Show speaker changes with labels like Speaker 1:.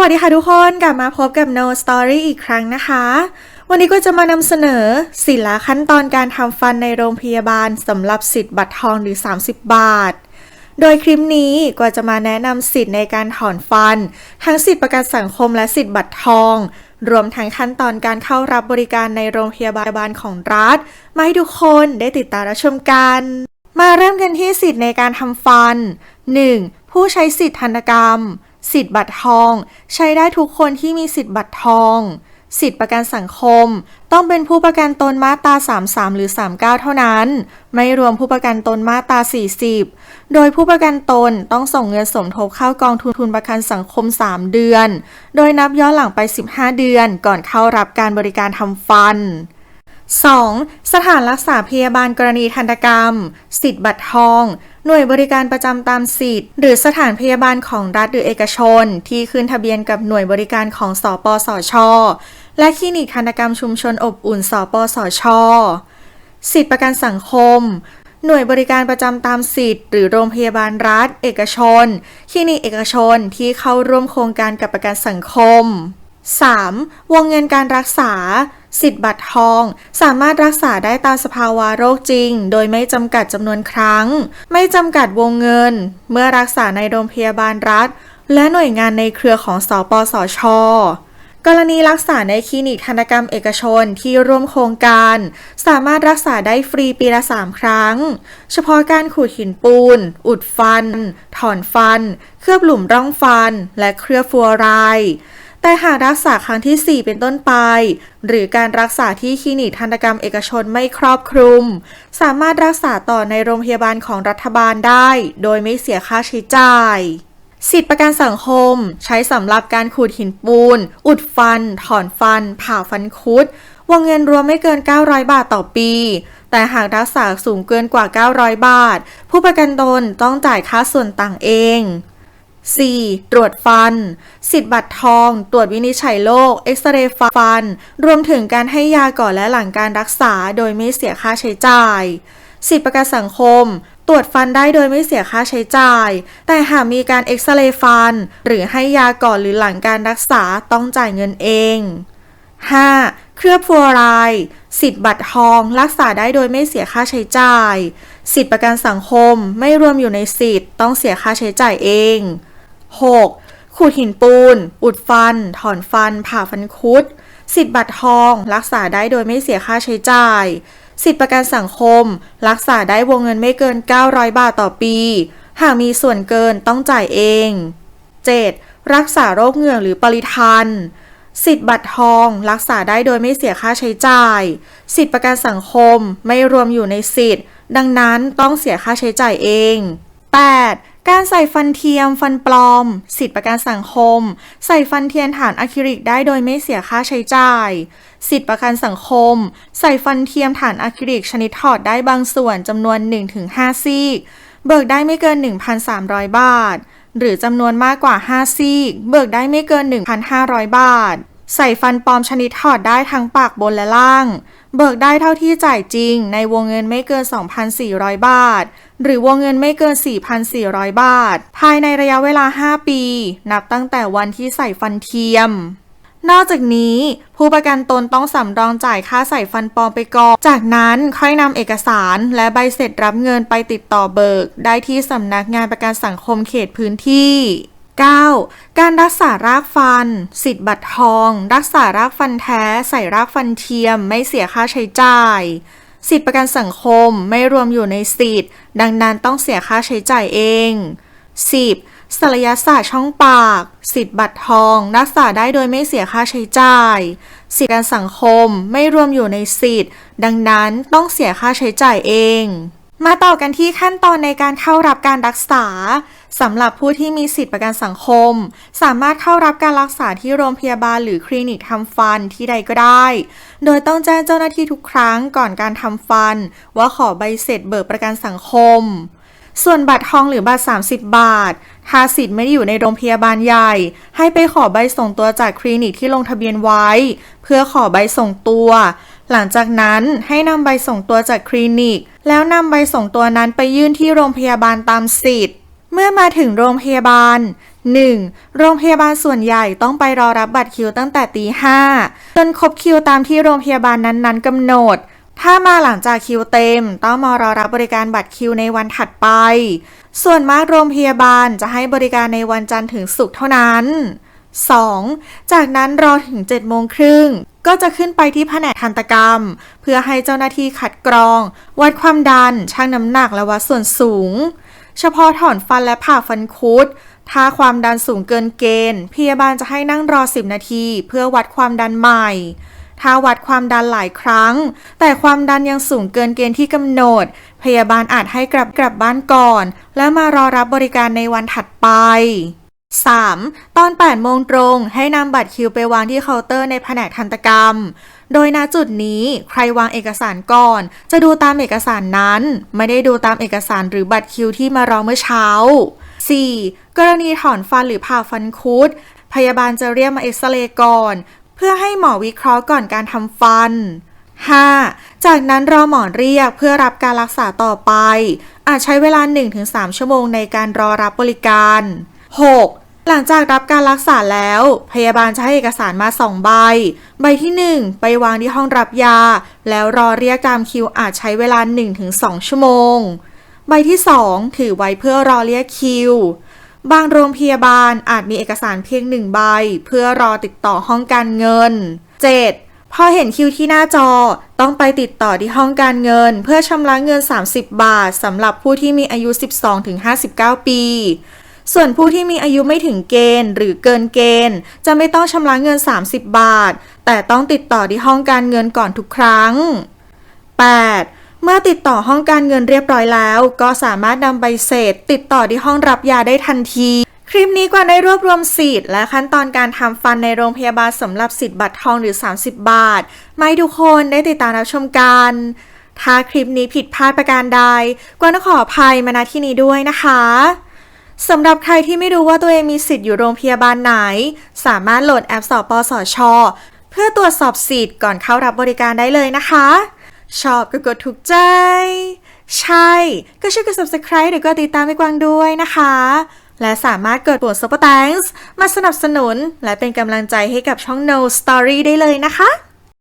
Speaker 1: วัสดีค่ะทุกคนกลับมาพบกับ No Story อีกครั้งนะคะ วันนี้ก็จะมานำเสนอสินละขั้นตอนการทำฟันในโรงพยาบาลสำหรับสิทธิ์บัตรทองหรือ 30 บาท โดยคลิปนี้ก็จะมาแนะนำสิทธิ์ในการถอนฟัน ทั้งสิทธิ์ประกันสังคมและสิทธิ์บัตรทอง รวมทั้งขั้นตอนการเข้ารับบริการในโรงพยาบาลของรัฐมาให้ทุกคนได้ติดตามรับชมกัน มาเริ่มกันที่สิทธิ์ในการทำฟัน 1. ผู้ใช้สิทธิธนกรรม สิทธิ์บัตรทอง ใช้ได้ทุกคนที่มีสิทธิ์บัตรทอง สิทธิประกันสังคม ต้องเป็นผู้ประกันตนมาตรา 33 หรือ 39 เท่านั้น ไม่รวมผู้ประกันตนมาตรา 40 โดยผู้ประกันตนต้องส่งเงินสมทบเข้ากองทุนทุนประกันสังคม 3 เดือน โดยนับย้อนหลังไป 15 เดือนก่อนเข้ารับการบริการทำฟัน 2. สถานรักษาพยาบาลกรณีทันตกรรม สิทธิ์บัตรทอง หน่วยบริการประจำตามสิทธิ์ หรือสถานพยาบาลของรัฐหรือเอกชน ที่ขึ้นทะเบียนกับหน่วยบริการของสปสชและคลินิกทันตกรรมชุมชนอบอุ่นสปสชสิทธิประกันสังคม หน่วยบริการประจำตามสิทธิ์ หรือโรงพยาบาลรัฐ เอกชน คลินิกเอกชนที่เข้าร่วมโครงการกับประกันสังคม 3. วงเงินการรักษาสิทธิ์บัตรทอง สามารถรักษาได้ตามสภาวะโรคจริง โดยไม่จำกัดจำนวนครั้ง ไม่จำกัดวงเงิน เมื่อรักษาในโรงพยาบาลรัฐ และหน่วยงานในเครือของสปสชกรณีรักษาในคลินิกทันตกรรมเอกชนที่ร่วมโครงการ สามารถรักษาได้ฟรีปีละ 3 ครั้ง เฉพาะการขูดหินปูน อุดฟัน ถอนฟัน เคลือบหลุมร่องฟัน และเคลือบฟัวไรด์ แต่หากรักษาครั้งที่ 4 เป็นต้นไป หรือการรักษาที่คลินิกทันตกรรมเอกชนไม่ครอบคลุม สามารถรักษาต่อในโรงพยาบาลของรัฐบาลได้ โดยไม่เสียค่าใช้จ่ายสิทธิประกันสังคม ใช้สำหรับการขูดหินปูน อุดฟัน ถอนฟัน ผ่าฟันคุด วงเงินรวมไม่เกิน 900 บาทต่อปี แต่หากรักษาสูงเกินกว่า 900 บาท ผู้ประกันตนต้องจ่ายค่าส่วนต่างเอง 4. ตรวจฟัน สิทธิ์บัตรทอง ตรวจวินิจฉัยโรค เอ็กซเรย์ฟัน รวมถึงการให้ยาก่อนและหลังการรักษาโดยไม่เสียค่าใช้จ่าย สิทธิประกันสังคม ตรวจฟันได้โดยไม่เสียค่าใช้จ่าย แต่หากมีการเอ็กซเรย์ฟัน หรือให้ยาก่อนหรือหลังการรักษาต้องจ่ายเงินเอง 5. เคลือบฟลูออไรด์สิทธิ์บัตรทอง รักษาได้โดยไม่เสียค่าใช้จ่าย สิทธิประกันสังคมไม่รวมอยู่ในสิทธิ์ต้องเสียค่าใช้จ่ายเอง 6. ขูดหินปูน อุดฟัน ถอนฟัน ผ่าฟันคุด สิทธิ์บัตรทอง รักษาได้โดยไม่เสียค่าใช้จ่าย สิทธิประกันสังคม รักษาได้วงเงินไม่เกิน 900 บาทต่อปี หากมีส่วนเกินต้องจ่ายเอง 7. รักษาโรคเหงื่อหรือปริทันสิทธิ์บัตรทอง รักษาได้โดยไม่เสียค่าใช้จ่าย สิทธิประกันสังคมไม่รวมอยู่ในสิทธิ์ ดังนั้นต้องเสียค่าใช้จ่ายเอง 8. การใส่ฟันเทียม ฟันปลอม สิทธิประกันสังคม ใส่ฟันเทียมฐานอะคริลิกได้โดยไม่เสียค่าใช้จ่าย สิทธิประกันสังคม ใส่ฟันเทียมฐานอะคริลิกชนิดถอดได้บางส่วนจำนวน 1-5 ซีกเบิกได้ไม่เกิน 1,300 บาท หรือจำนวนมากกว่า 5 ซีกเบิกได้ไม่เกิน 1,500 บาท ใส่ฟันปลอมชนิดถอดได้ทั้งปากบนและล่าง เบิกได้เท่าที่จ่ายจริง ในวงเงินไม่เกิน 2,400 บาท หรือวงเงินไม่เกิน 4,400 บาท ภายในระยะเวลา 5 ปี นับตั้งแต่วันที่ใส่ฟันเทียม นอกจากนี้ ผู้ประกันตนต้องสำรองจ่ายค่าใส่ฟันปลอมไปก่อน จากนั้นค่อยนำเอกสารและใบเสร็จรับเงินไปติดต่อเบิก ได้ที่สำนักงานประกันสังคมเขตพื้นที่ 9. การรักษารากฟัน สิทธิ์บัตรทอง รักษารากฟันแท้ ใส่รากฟันเทียม ไม่เสียค่าใช้จ่าย สิทธิประกันสังคมไม่รวมอยู่ในสิทธิ์ ดังนั้นต้องเสียค่าใช้จ่ายเอง 10. ศัลยศาสตร์ช่องปาก สิทธิ์บัตรทอง รักษาได้โดยไม่เสียค่าใช้จ่าย สิทธิประกันสังคมไม่รวมอยู่ในสิทธิ์ ดังนั้นต้องเสียค่าใช้จ่ายเอง มาต่อกันที่ขั้นตอนในการเข้ารับการรักษาสำหรับผู้ที่มีสิทธิประกันสังคม สามารถเข้ารับการรักษาที่โรงพยาบาลหรือคลินิกทำฟันที่ใดก็ได้ โดยต้องแจ้งเจ้าหน้าที่ทุกครั้งก่อนการทำฟัน ว่าขอใบเสร็จเบิกประกันสังคม ส่วนบัตรทองหรือบัตร 30 บาท ถ้าสิทธิ์ไม่ได้อยู่ในโรงพยาบาลใหญ่ ให้ไปขอใบส่งตัวจากคลินิกที่ลงทะเบียนไว้ เพื่อขอใบส่งตัว หลังจากนั้นให้นำใบส่งตัวจากคลินิก แล้วนำใบส่งตัวนั้นไปยื่นที่โรงพยาบาลตามสิทธิ์ เมื่อมาถึงโรงพยาบาล 1. โรงพยาบาลส่วนใหญ่ต้องไปรอรับบัตรคิวตั้งแต่ตีห้าจนครบคิวตามที่โรงพยาบาลนั้นๆกำหนด ถ้ามาหลังจากคิวเต็ม ต้องมารอรับบริการบัตรคิวในวันถัดไป ส่วนมากโรงพยาบาลจะให้บริการในวันจันทร์ถึงศุกร์เท่านั้น 2. จากนั้นรอถึง7โมงครึ่งก็จะขึ้นไปที่แผนกทันตกรรม เพื่อให้เจ้าหน้าที่คัดกรอง วัดความดัน ชั่งน้ำหนักและวัดส่วนสูง เฉพาะถอนฟันและผ่าฟันคุด ถ้าความดันสูงเกินเกณฑ์ พยาบาลจะให้นั่งรอ 10 นาที เพื่อวัดความดันใหม่ ถ้าวัดความดันหลายครั้ง แต่ความดันยังสูงเกินเกณฑ์ที่กำหนด พยาบาลอาจให้กลับกลับบ้านก่อน และมารอรับบริการในวันถัดไป 3. ตอน 8 โมงตรง ให้นำบัตรคิวไปวางที่เคาน์เตอร์ในแผนกทันตกรรม โดยณจุดนี้ใครวางเอกสารก่อน จะดูตามเอกสารนั้น ไม่ได้ดูตามเอกสารหรือบัตรคิวที่มารอเมื่อเช้า 4. กรณีถอนฟันหรือผ่าฟันคุด พยาบาลจะเรียกมาเอ็กซเรย์ก่อน เพื่อให้หมอวิเคราะห์ก่อนการทำฟัน 5. จากนั้นรอหมอเรียกเพื่อรับการรักษาต่อไป อาจใช้เวลา 1-3 ชั่วโมงในการรอรับบริการ 6. หลังจากรับการรักษาแล้ว พยาบาลจะให้เอกสารมา 2 ใบ ใบที่ 1 ไปวางที่ห้องรับยา แล้วรอเรียกตามคิวอาจใช้เวลา 1-2 ชั่วโมง ใบที่ 2 ถือไว้เพื่อรอเรียกคิว บางโรงพยาบาลอาจมีเอกสารเพียงหนึ่งใบ เพื่อรอติดต่อห้องการเงิน 7. พอเห็นคิวที่หน้าจอต้องไปติดต่อที่ห้องการเงิน เพื่อชำระเงิน 30 บาทสำหรับผู้ที่มีอายุ 12-59 ปี ส่วนผู้ที่มีอายุไม่ถึงเกณฑ์ หรือเกินเกณฑ์ จะไม่ต้องชำระเงิน 30 บาท แต่ต้องติดต่อที่ห้องการเงินก่อนทุกครั้ง 8. เมื่อติดต่อห้องการเงินเรียบร้อยแล้ว ก็สามารถนำใบเสร็จ ติดต่อที่ห้องรับยาได้ทันที คลิปนี้กว่าได้รวบรวมสิทธิ์และขั้นตอนการทำฟันในโรงพยาบาลสำหรับสิทธิ์บัตรทองหรือ 30 บาท ไมาให้ทุกคนได้ติดตามรับชมกัน ถ้าคลิปนี้ผิดพลาดประการใดกวางต้องขออภัยมาณที่นี้ด้วยนะคะ สำหรับใครที่ไม่รู้ว่าตัวเองมีสิทธิ์อยู่โรงพยาบาลไหน สามารถโหลดแอปสปสช เพื่อตรวจสอบสิทธิ์ก่อนเข้ารับบริการได้เลยนะคะ ชอบก็กดถูกใจ ใช่ ก็ช่วยกด subscribe หรือกดติดตามให้กวางด้วยนะคะ และสามารถกดปุ่ม super thanks มาสนับสนุน และเป็นกำลังใจให้กับช่อง No Story ได้เลยนะคะ